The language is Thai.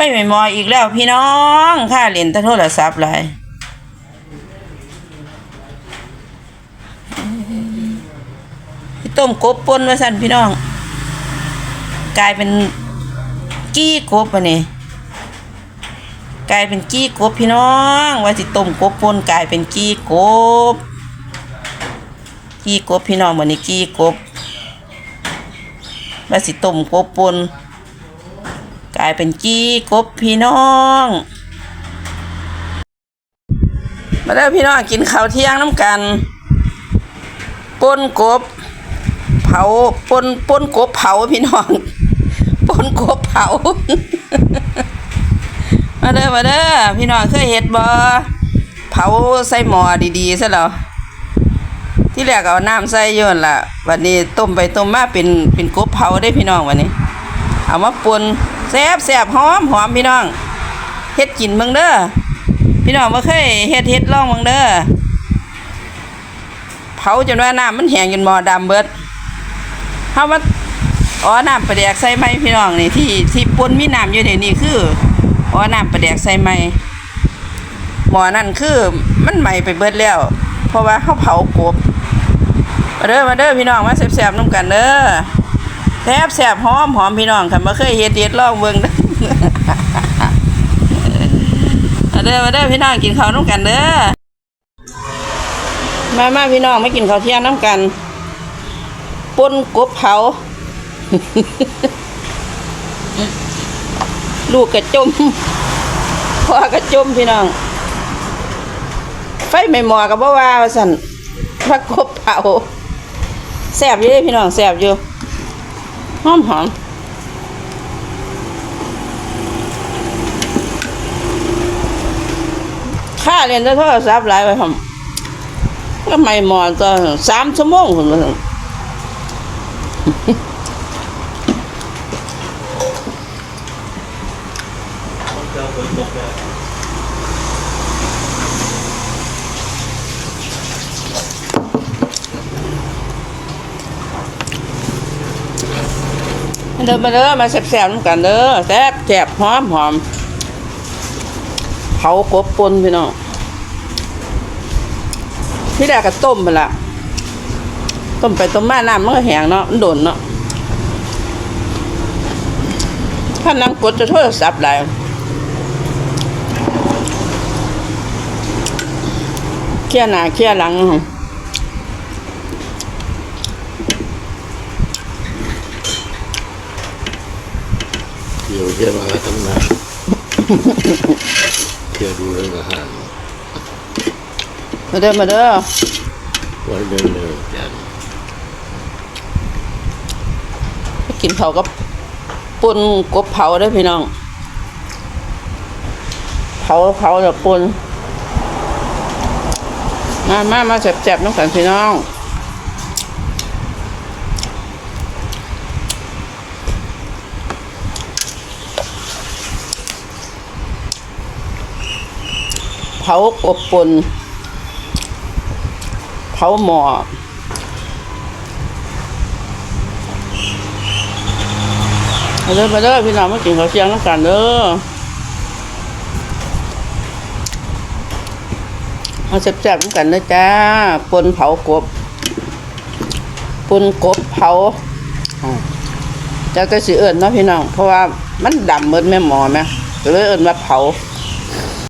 ไม่มออีกแล้วพี่น้องค่าเล่นแตะโทรศัพท์เลยต้มกบป่นว่าสั่นพี่น้อง กลายเป็นกี้กบอะนี่กลายเป็นกี้กบพี่น้อง ว่าสิต้มกบป่นกลายเป็นกี้กบ กี้กบพี่น้องวันนี้กี้กบว่าสิต้มกบป่น ลายเป็นกี้กบพี่น้อง มาเด้อพี่น้องกินข้าวเที่ยงน้ำกันป่นกบ เผาป่นป่นกบเผาพี่น้องป่นกบเผา มาเด้อมาเด้อพี่น้องเคยเห็ดบ่เผาใส่หม้อดีๆซะแล้วที่แรกเอาน้ำใส่ยนนละวันนี้ต้มไปต้มมาเป็นเป็นกบเผาได้พี่น้องวันนี้ เอามาปน แซ่บแซ่บหอมหอมพี่น้องเฮ็ดกินเบิ่งเด้อพี่น้องบ่เคยเฮ็ดเฮ็ดลองเบิ่งเด้อเผาจนว่าน้ำมันแห้งจนหมอดำเบิดเฮามาอ๋อน้ำปลาแดกใส่ไหมพี่น้องนี่ที่ที่ปนมีน้ำอยู่นี่นี่คืออ๋อน้ำปลาแดกใส่ไหมหมอนั่นคือมันไหม้ไปเบิดแล้ว เพราะว่าเฮาเผากบมาเด้อมาเด้อพี่น้องมาแซ่บๆน้ำกันเด้อ ซ่บแซ่บหอมหอมพี่น้องค่ะมาเคยเฮ็ดเฮ็ดลองเบิ่งเด้อมาเด้อมาเด้อพี่น้องกินข้าวน้ำกันเด้อมามาพี่น้องมากินข้าวเที่ยงน้ำกันป่นกบเผาลูกกระจมพ่อกระจมพี่น้อง ไฟไม่หมอกับบ่ว่าวาสันพักกบเผาแซ่บอยู่เด้พี่น้องแซบอยู่ หอมหอมค่าเรียนได้โทรศัพท์หลายไปผมก็ไม่หมอก็สามชั่วโมงผมว่าซั่นมา เด้อมาเด้อมาแซ่บๆน้ำกันเด้อแซ่บแซ่บหอมหอมเผากบปนพี่น้องที่แรกก็ต้มไปละต้มไปต้มมาน้ำมันก็แห้งเนาะมันโดนเนาะถ้านั่งกดจะโทรศัพท์ได้เคลียหนาเคลียร์หลัง เยวเที่ยวมาแล้วตั้งนานเที่ยวดูเรื่องอาหารมาเด้อมาเด้อวันเดินเลยจันกินเผากับปุนกบเผาได้พี่น้อง เผาเผาแบบปุนมามามาแจบๆน้องกันพี่น้องากบปุ่นเผาหม้อมาเด้อมาเด้อพี่น้องมากินข้าวเที่ยงน้ำกันเด้อมาแซ่บๆน้ำกันเด้อจ้าปนเผากบปนกบเผาอ้าวเจ้าก็สิเอิญเนาะพี่น้องเพราะว่ามันดำเหมือนแม่หมอไหมก็เลยเอิญว่าเผา